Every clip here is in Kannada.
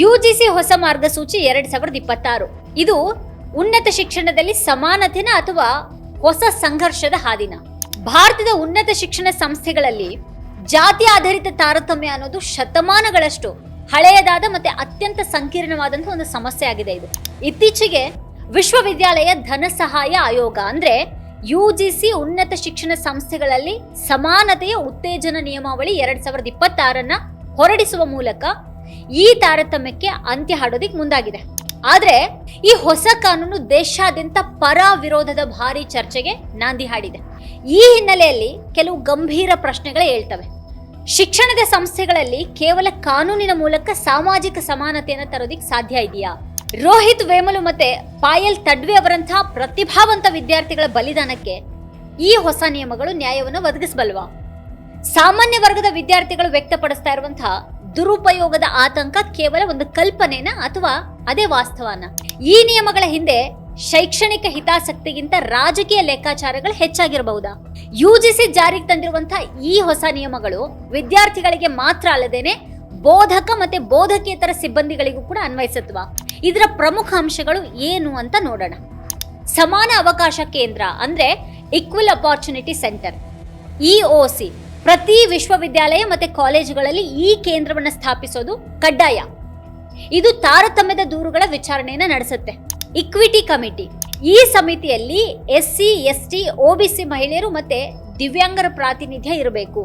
ಯುಜಿಸಿ ಹೊಸ ಮಾರ್ಗಸೂಚಿ ಎರಡ್ ಸಾವಿರದ ಇಪ್ಪತ್ತಾರು. ಇದು ಉನ್ನತ ಶಿಕ್ಷಣದಲ್ಲಿ ಸಮಾನತೆನ ಅಥವಾ ಹೊಸ ಸಂಘರ್ಷದ ಹಾದಿನ. ಭಾರತದ ಉನ್ನತ ಶಿಕ್ಷಣ ಸಂಸ್ಥೆಗಳಲ್ಲಿ ಜಾತಿ ಆಧಾರಿತ ತಾರತಮ್ಯ ಅನ್ನೋದು ಶತಮಾನಗಳಷ್ಟು ಹಳೆಯದಾದ ಮತ್ತೆ ಅತ್ಯಂತ ಸಂಕೀರ್ಣವಾದಂತಹ ಒಂದು ಸಮಸ್ಯೆ ಆಗಿದೆ ಇದು. ಇತ್ತೀಚೆಗೆ ವಿಶ್ವವಿದ್ಯಾಲಯ ಧನ ಸಹಾಯ ಆಯೋಗ ಅಂದ್ರೆ ಸಿ ಉನ್ನತ ಶಿಕ್ಷಣ ಸಂಸ್ಥೆಗಳಲ್ಲಿ ಸಮಾನತೆಯ ಉತ್ತೇಜನ ನಿಯಮಾವಳಿ ಎರಡ್ ಸಾವಿರದ ಇಪ್ಪತ್ತಾರನ್ನ ಹೊರಡಿಸುವ ಮೂಲಕ ಈ ತಾರತಮ್ಯಕ್ಕೆ ಅಂತ್ಯ ಹಾಡೋದಿಕ್ ಮುಂದಾಗಿದೆ. ಆದ್ರೆ ಈ ಹೊಸ ಕಾನೂನು ದೇಶಾದ್ಯಂತ ಪರ ವಿರೋಧದ ಭಾರಿ ಚರ್ಚೆಗೆ ನಾಂದಿ ಹಾಡಿದೆ. ಈ ಹಿನ್ನೆಲೆಯಲ್ಲಿ ಕೆಲವು ಗಂಭೀರ ಪ್ರಶ್ನೆಗಳೇ ಹೇಳ್ತವೆ. ಶಿಕ್ಷಣದ ಸಂಸ್ಥೆಗಳಲ್ಲಿ ಕೇವಲ ಕಾನೂನಿನ ಮೂಲಕ ಸಾಮಾಜಿಕ ಸಮಾನತೆಯನ್ನು ತರೋದಿಕ್ ಸಾಧ್ಯ ಇದೆಯಾ? ರೋಹಿತ್ ವೇಮಲು ಮತ್ತೆ ಪಾಯಲ್ ತಡ್ವಿ ಅವರಂತಹ ಪ್ರತಿಭಾವಂತ ವಿದ್ಯಾರ್ಥಿಗಳ ಬಲಿದಾನಕ್ಕೆ ಈ ಹೊಸ ನಿಯಮಗಳು ನ್ಯಾಯವನ್ನು ಒದಗಿಸಬಲ್ವಾ? ಸಾಮಾನ್ಯ ವರ್ಗದ ವಿದ್ಯಾರ್ಥಿಗಳು ವ್ಯಕ್ತಪಡಿಸ್ತಾ ಇರುವಂತಹ ದುರುಪಯೋಗದ ಆತಂಕ ಕೇವಲ ಒಂದು ಕಲ್ಪನೆನ ಅಥವಾ ಅದೇ ವಾಸ್ತವನ? ಈ ನಿಯಮಗಳ ಹಿಂದೆ ಶೈಕ್ಷಣಿಕ ಹಿತಾಸಕ್ತಿಗಿಂತ ರಾಜಕೀಯ ಲೆಕ್ಕಾಚಾರಗಳು ಹೆಚ್ಚಾಗಿರಬಹುದಾ? ಯುಜಿಸಿ ಜಾರಿಗೆ ತಂದಿರುವಂತಹ ಈ ಹೊಸ ನಿಯಮಗಳು ವಿದ್ಯಾರ್ಥಿಗಳಿಗೆ ಮಾತ್ರ ಅಲ್ಲದೇನೆ ಬೋಧಕ ಮತ್ತೆ ಬೋಧಕೇತರ ಸಿಬ್ಬಂದಿಗಳಿಗೂ ಕೂಡ ಅನ್ವಯಿಸತ್ವ. ಇದರ ಪ್ರಮುಖ ಅಂಶಗಳು ಏನು ಅಂತ ನೋಡೋಣ. ಸಮಾನ ಅವಕಾಶ ಕೇಂದ್ರ ಅಂದ್ರೆ ಈಕ್ವಲ್ ಅಪಾರ್ಚುನಿಟಿ ಸೆಂಟರ್ ಇಒಸಿ ಪ್ರತಿ ವಿಶ್ವವಿದ್ಯಾಲಯ ಮತ್ತು ಕಾಲೇಜುಗಳಲ್ಲಿ ಈ ಕೇಂದ್ರವನ್ನು ಸ್ಥಾಪಿಸೋದು ಕಡ್ಡಾಯ. ಇದು ತಾರತಮ್ಯದ ದೂರುಗಳ ವಿಚಾರಣೆಯನ್ನು ನಡೆಸುತ್ತೆ. ಇಕ್ವಿಟಿ ಕಮಿಟಿ ಈ ಸಮಿತಿಯಲ್ಲಿ S C S T OBC ಮಹಿಳೆಯರು ಮತ್ತು ದಿವ್ಯಾಂಗರ ಪ್ರಾತಿನಿಧ್ಯ ಇರಬೇಕು.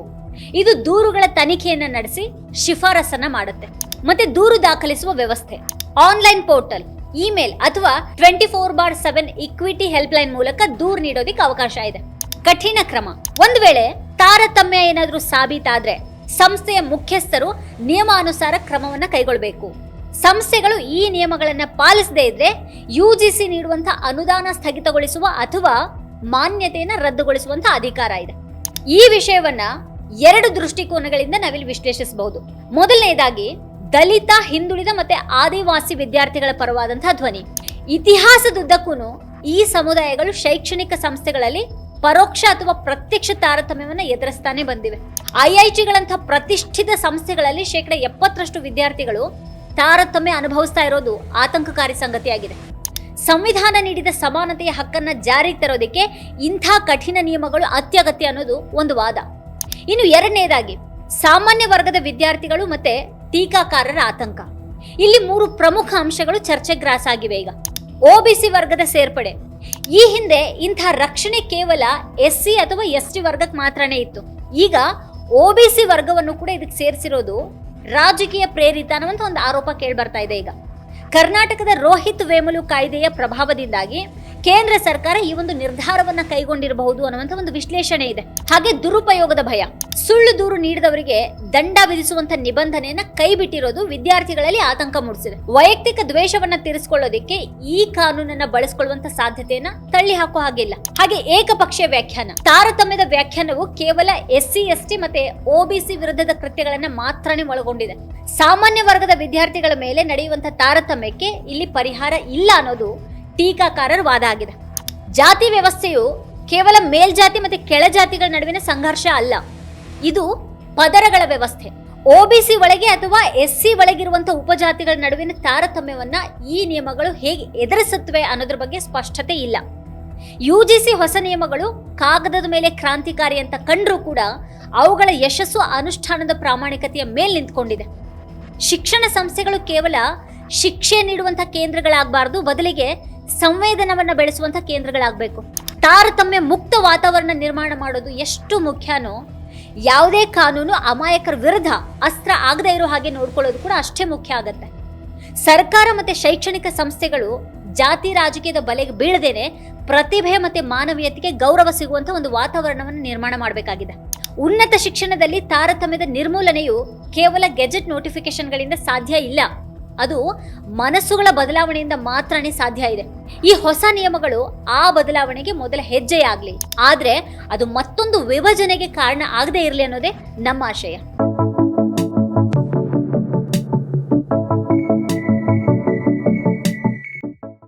ಇದು ದೂರುಗಳ ತನಿಖೆಯನ್ನು ನಡೆಸಿ ಶಿಫಾರಸನ್ನ ಮಾಡುತ್ತೆ. ಮತ್ತೆ ದೂರು ದಾಖಲಿಸುವ ವ್ಯವಸ್ಥೆ. ಆನ್ಲೈನ್ ಪೋರ್ಟಲ್ ಇಮೇಲ್ ಅಥವಾ twenty four by seven equity help line ಮೂಲಕ ದೂರು ನೀಡೋದಿಕ್ಕೆ ಅವಕಾಶ ಇದೆ. ಕಠಿಣ ಕ್ರಮ. ಒಂದು ವೇಳೆ ತಾರತಮ್ಯ ಏನಾದರೂ ಸಾಬೀತಾದ್ರೆ ಸಂಸ್ಥೆಯ ಮುಖ್ಯಸ್ಥರು ನಿಯಮಾನುಸಾರ ಕ್ರಮವನ್ನು ಕೈಗೊಳ್ಳಬೇಕು ಸಂಸ್ಥೆಗಳು ಈ ನಿಯಮಗಳನ್ನು ಪಾಲಿಸದೇ ಇದ್ರೆ ಸಿ ನೀಡುವಂತಹ ಅನುದಾನ ಸ್ಥಗಿತಗೊಳಿಸುವ ಅಥವಾ ಮಾನ್ಯತೆಯನ್ನು ರದ್ದುಗೊಳಿಸುವಂತಹ ಅಧಿಕಾರ ಇದೆ. ಈ ವಿಷಯವನ್ನ ಎರಡು ದೃಷ್ಟಿಕೋನಗಳಿಂದ ನಾವಿಲ್ಲಿ ವಿಶ್ಲೇಷಿಸಬಹುದು. ಮೊದಲನೆಯದಾಗಿ ದಲಿತ, ಹಿಂದುಳಿದ ಮತ್ತೆ ಆದಿವಾಸಿ ವಿದ್ಯಾರ್ಥಿಗಳ ಪರವಾದಂತಹ ಧ್ವನಿ. ಇತಿಹಾಸದುದ್ದಕ್ಕೂ ಈ ಸಮುದಾಯಗಳು ಶೈಕ್ಷಣಿಕ ಸಂಸ್ಥೆಗಳಲ್ಲಿ ಪರೋಕ್ಷ ಅಥವಾ ಪ್ರತ್ಯಕ್ಷ ತಾರತಮ್ಯವನ್ನು ಎದುರಿಸ್ತಾನೆ ಬಂದಿವೆ. ಐಐಟಿಗಳಂತಹ ಪ್ರತಿಷ್ಠಿತ ಸಂಸ್ಥೆಗಳಲ್ಲಿ ಶೇಕಡ ಎಪ್ಪತ್ತರಷ್ಟು ವಿದ್ಯಾರ್ಥಿಗಳು ತಾರತಮ್ಯ ಅನುಭವಿಸ್ತಾ ಇರೋದು ಆತಂಕಕಾರಿ ಸಂಗತಿಯಾಗಿದೆ. ಸಂವಿಧಾನ ನೀಡಿದ ಸಮಾನತೆಯ ಹಕ್ಕನ್ನು ಜಾರಿಗೆ ತರೋದಕ್ಕೆ ಇಂಥ ಕಠಿಣ ನಿಯಮಗಳು ಅತ್ಯಗತ್ಯ ಅನ್ನೋದು ಒಂದು ವಾದ. ಇನ್ನು ಎರಡನೇದಾಗಿ, ಸಾಮಾನ್ಯ ವರ್ಗದ ವಿದ್ಯಾರ್ಥಿಗಳು ಮತ್ತೆ ಟೀಕಾಕಾರರ ಆತಂಕ. ಇಲ್ಲಿ ಮೂರು ಪ್ರಮುಖ ಅಂಶಗಳು ಚರ್ಚೆಗ್ರಾಸ್ ಆಗಿವೆ ಈಗ. ಒಬಿಸಿ ವರ್ಗದ ಸೇರ್ಪಡೆ. ಈ ಹಿಂದೆ ಇಂಥ ರಕ್ಷಣೆ ಕೇವಲ ಎಸ್ ಸಿ ಅಥವಾ ಎಸ್ ಟಿ ವರ್ಗಕ್ಕೆ ಮಾತ್ರನೇ ಇತ್ತು. ಈಗ ಒಬಿಸಿ ವರ್ಗವನ್ನು ಕೂಡ ಇದಕ್ಕೆ ಸೇರಿಸಿರೋದು ರಾಜಕೀಯ ಪ್ರೇರಿತ ಅನ್ನುವಂಥ ಒಂದು ಆರೋಪ ಕೇಳಿ ಬರ್ತಾ ಇದೆ ಈಗ. ಕರ್ನಾಟಕದ ರೋಹಿತ್ ವೇಮುಲು ಕಾಯ್ದೆಯ ಪ್ರಭಾವದಿಂದಾಗಿ ಕೇಂದ್ರ ಸರ್ಕಾರ ಈ ಒಂದು ನಿರ್ಧಾರವನ್ನ ಕೈಗೊಂಡಿರಬಹುದು ಅನ್ನುವಂಥ ಒಂದು ವಿಶ್ಲೇಷಣೆ ಇದೆ. ಹಾಗೆ ದುರುಪಯೋಗದ ಭಯ. ಸುಳ್ಳು ದೂರು ನೀಡಿದವರಿಗೆ ದಂಡ ವಿಧಿಸುವಂತ ನಿಬಂಧನೆಯನ್ನ ಕೈ ಬಿಟ್ಟಿರೋದು ವಿದ್ಯಾರ್ಥಿಗಳಲ್ಲಿ ಆತಂಕ ಮೂಡಿಸಿದೆ. ವೈಯಕ್ತಿಕ ದ್ವೇಷವನ್ನ ತೀರಿಸಿಕೊಳ್ಳೋದಿಕ್ಕೆ ಈ ಕಾನೂನನ್ನ ಬಳಸಿಕೊಳ್ಳುವಂತ ಸಾಧ್ಯತೆಯನ್ನ ತಳ್ಳಿ ಹಾಕೋ ಹಾಗಿಲ್ಲ. ಹಾಗೆ ಏಕಪಕ್ಷೀಯ ವ್ಯಾಖ್ಯಾನ. ತಾರತಮ್ಯದ ವ್ಯಾಖ್ಯಾನವು ಕೇವಲ ಎಸ್ ಸಿ ಎಸ್ ಟಿ ಮತ್ತೆ ಒಬಿಸಿ ವಿರುದ್ಧದ ಕೃತ್ಯಗಳನ್ನ ಮಾತ್ರನೇ ಒಳಗೊಂಡಿದೆ. ಸಾಮಾನ್ಯ ವರ್ಗದ ವಿದ್ಯಾರ್ಥಿಗಳ ಮೇಲೆ ನಡೆಯುವಂತ ತಾರತಮ್ಯಕ್ಕೆ ಇಲ್ಲಿ ಪರಿಹಾರ ಇಲ್ಲ ಅನ್ನೋದು ಟೀಕಾಕಾರರ ವಾದ ಆಗಿದೆ ಜಾತಿ ವ್ಯವಸ್ಥೆಯು ಕೇವಲ ಮೇಲ್ಜಾತಿ ಮತ್ತು ಕೆಳಜಾತಿಗಳ ನಡುವಿನ ಸಂಘರ್ಷ ಅಲ್ಲ. ಇದು ಪದರಗಳ ವ್ಯವಸ್ಥೆ. ಒ ಬಿ ಸಿ ಒಳಗೆ ಅಥವಾ ಎಸ್ ಸಿ ಒಳಗಿರುವಂತಹ ಉಪಜಾತಿಗಳ ನಡುವಿನ ತಾರತಮ್ಯವನ್ನ ಈ ನಿಯಮಗಳು ಹೇಗೆ ಎದುರಿಸುತ್ತವೆ ಅನ್ನೋದ್ರ ಬಗ್ಗೆ ಸ್ಪಷ್ಟತೆ ಇಲ್ಲ. ಯು ಜಿ ಸಿ ಹೊಸ ನಿಯಮಗಳು ಕಾಗದದ ಮೇಲೆ ಕ್ರಾಂತಿಕಾರಿ ಅಂತ ಕಂಡ್ರೂ ಕೂಡ ಅವುಗಳ ಯಶಸ್ಸು ಅನುಷ್ಠಾನದ ಪ್ರಾಮಾಣಿಕತೆಯ ಮೇಲೆ ನಿಂತ್ಕೊಂಡಿದೆ. ಶಿಕ್ಷಣ ಸಂಸ್ಥೆಗಳು ಕೇವಲ ಶಿಕ್ಷೆ ನೀಡುವಂತಹ ಕೇಂದ್ರಗಳಾಗಬಾರ್ದು. ಬದಲಿಗೆ ಸಂವೇದನವನ್ನ ಬೆಳೆಸುವಂತ ಕೇಂದ್ರಗಳಾಗಬೇಕು. ತಾರತಮ್ಯ ಮುಕ್ತ ವಾತಾವರಣ ನಿರ್ಮಾಣ ಮಾಡೋದು ಎಷ್ಟು ಮುಖ್ಯನೋ, ಯಾವುದೇ ಕಾನೂನು ಅಮಾಯಕರ ವಿರುದ್ಧ ಅಸ್ತ್ರ ಆಗದೆ ಇರೋ ಹಾಗೆ ನೋಡ್ಕೊಳ್ಳೋದು ಕೂಡ ಅಷ್ಟೇ ಮುಖ್ಯ ಆಗತ್ತೆ. ಸರ್ಕಾರ ಮತ್ತೆ ಶೈಕ್ಷಣಿಕ ಸಂಸ್ಥೆಗಳು ಜಾತಿ ರಾಜಕೀಯದ ಬಲೆಗೆ ಬೀಳದೇನೆ ಪ್ರತಿಭೆ ಮತ್ತೆ ಮಾನವೀಯತೆಗೆ ಗೌರವ ಸಿಗುವಂತ ಒಂದು ವಾತಾವರಣವನ್ನು ನಿರ್ಮಾಣ ಮಾಡಬೇಕಾಗಿದೆ. ಉನ್ನತ ಶಿಕ್ಷಣದಲ್ಲಿ ತಾರತಮ್ಯದ ನಿರ್ಮೂಲನೆಯು ಕೇವಲ ಗೆಜೆಟ್ ನೋಟಿಫಿಕೇಶನ್ಗಳಿಂದ ಸಾಧ್ಯ ಇಲ್ಲ. ಅದು ಮನಸ್ಸುಗಳ ಬದಲಾವಣೆಯಿಂದ ಮಾತ್ರನೇ ಸಾಧ್ಯ ಇದೆ. ಈ ಹೊಸ ನಿಯಮಗಳು ಆ ಬದಲಾವಣೆಗೆ ಮೊದಲ ಹೆಜ್ಜೆಯಾಗಲಿ. ಆದರೆ ಅದು ಮತ್ತೊಂದು ವಿಭಜನೆಗೆ ಕಾರಣ ಆಗದೆ ಇರಲಿ ಅನ್ನೋದೇ ನಮ್ಮ ಆಶಯ.